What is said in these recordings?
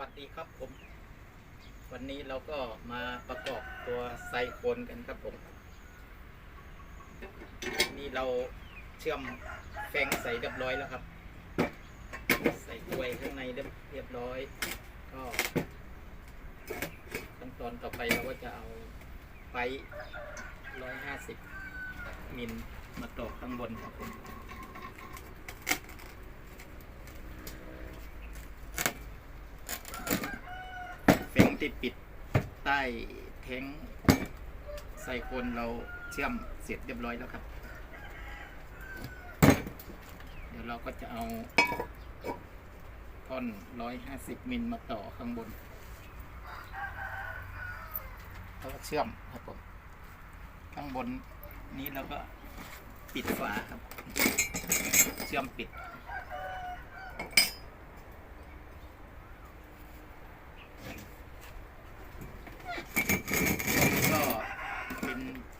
วัสดีครับผม วันนี้เราก็มาประกอบตัวไซโคนกันครับผม นี่เราเชื่อมแฟงใส่เรียบร้อยแล้วครับ ใส่กล้วยข้างในเรียบร้อย ก็ขั้นตอนต่อไปเราก็จะเอาไปร้อยห้าสิบมิลมาต่อข้างบนครับผม เฟ้ปิดใต้แท้งไซโคนเราเชื่อมเสร็จเรียบร้อยแล้วครับ เดี๋ยวเราก็จะเอาท่อน 150มิลมาต่อข้างบนแล้วก็เชื่อมครับผม ข้างบนนี้เราก็ปิดฝาครับ เชื่อมปิด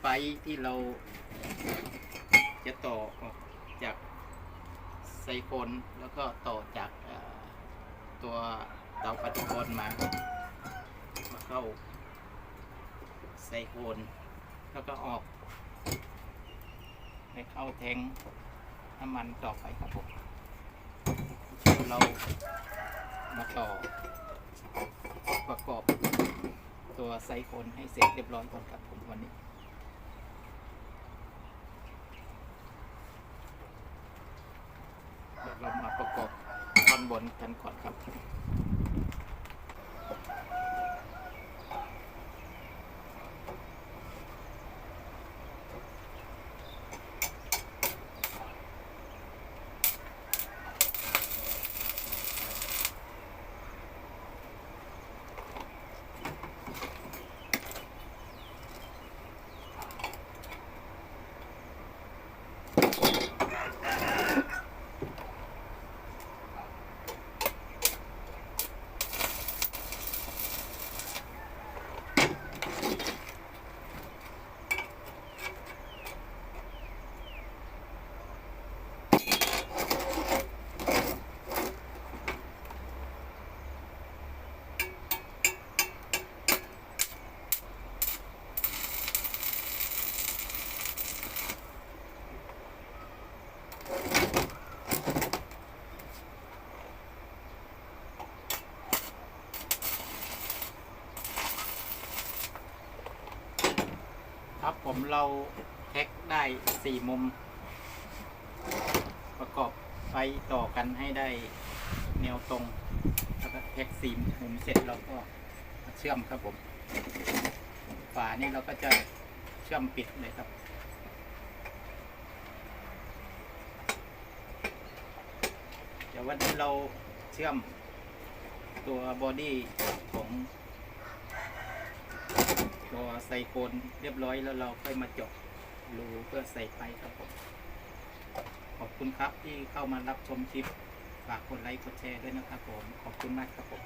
ก็ ไฟที่เราจะต่อออกจากไซโคนแล้วก็ต่อจากตัวเตาปฏิกรณ์มา มาเข้าไซโคนแล้วก็ออก ไปเข้าแทงน้ำมันต่อไปครับผมเรามาต่อประกอบตัวไซโคนให้เสร็จเรียบร้อยก่อนครับผมวันนี้ เดี๋ยวเรามาประกอบท่อน บนกันก่อนครับ ผมเราแท็กได้สี่มุม ประกอบไฟต่อกันให้ได้แนวตรงแล้วก็แท็กสี่มุมเสร็จเราก็เชื่อมครับผม ฝานี่เราก็จะเชื่อมปิดเลยครับเดี๋ยววันนี้เราเชื่อมตัวบอดี้ของ ใส่โคนเรียบร้อยแล้วเราค่อยมาเจาะรูเพื่อใส่ไปครับผมขอบคุณครับที่เข้ามารับชมคลิป ฝากกดไลค์กดแชร์ด้วยนะครับผม ขอบคุณมากครับผม